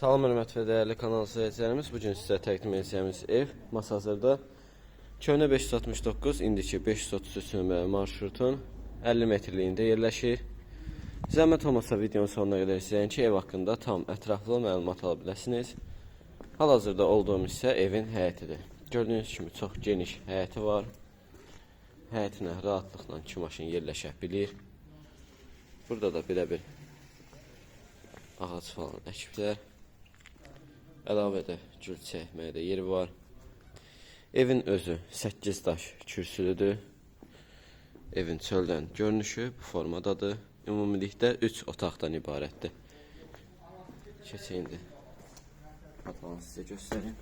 Salam hörmət və dəyərli kanal izləyicilərimiz, bu gün sizə təqdim edəcəyimiz ev Masazırda Köhnə 569, indiki 533 nömrəli marşrutun 50 metrliyində yerləşir. Zəhmət olmasa videonun sonuna qədər izləyin ki, ev haqqında tam ətraflı məlumat ala biləsiniz. Hal-hazırda olduğum isə evin həyətidir. Gördüyünüz kimi çox geniş həyəti var. Həyətinə rahatlıqla iki maşın yerləşə bilir. Burada da belə bir ağac falan əkiblər. Əlavə də gül çəkməyə də yeri var. Evin özü 8 daş kürsülüdür. Evin çöldən görünüşü bu formadadır. Ümumilikdə 3 otaqdan ibarətdir. Keçək indi. Patlanı sizə göstərim.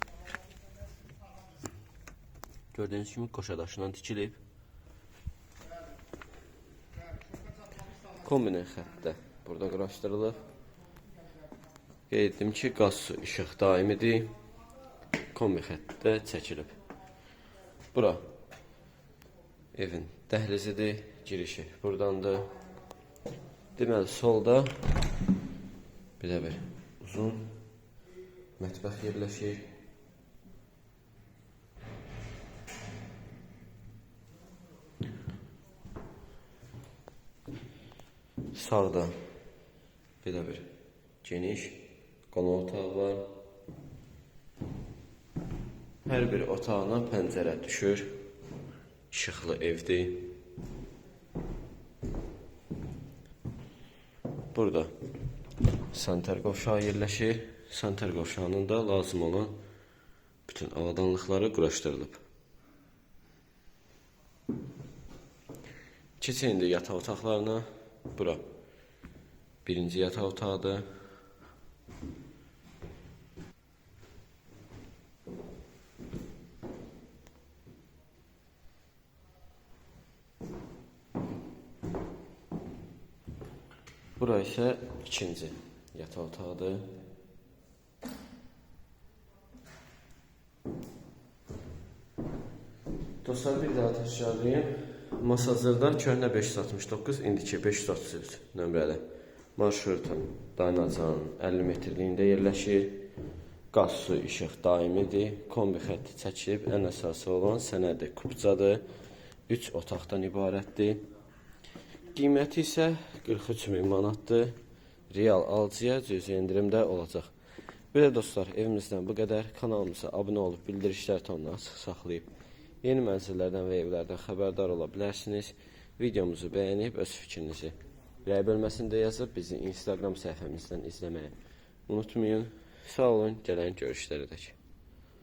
Gördüyünüz kimi qoşa daşından tikilib. Kombinə xəttdə burada quraşdırılıb. Qeyd etdim ki, qaz işıq daimidir. Kombi xəttdə çəkilib. Bura evin dəhlizidir, girişi buradandır. Deməli solda belə bir uzun mətbəx yerləşir. Sağda belə bir geniş qonaq otağı var. Hər bir otağına pəncərə düşür. İşıqlı evdir. Burada sanitar qovşağı yerləşir. Sanitar qovşağının da lazım olan bütün avadanlıqları quraşdırılıb. Keçin indi yataq otaqlarına. Bura birinci yataq otağıdır. Bura isə ikinci yataq otağıdır. Dostlar bir daha təkrarlayım. Masazırda köhnə 569, indiki 533 nömrəli marşrutun Daynacanın 50 metrliyində yerləşir. Qaz, su, işıq daimidir. Kombi xətti çəkilib. Ən əsası olan sənədi kupcadır. 3 otaqdan ibarətdir. Qiyməti isə 43 min manatdır. Real alıcıya cüzi endirimdə olacaq. Belə dostlar, evimizdən bu qədər. Kanalımıza abunə olub bildirişlər tonunu açıq saxlayıb yeni mənzillərdən və evlərdən xəbərdar ola bilərsiniz. Videomuzu bəyənib öz fikrinizi rəy bölməsində yazıb bizi Instagram səhifəmizdən izləməyi unutmayın. Sağ olun, gələn görüşlərə dək.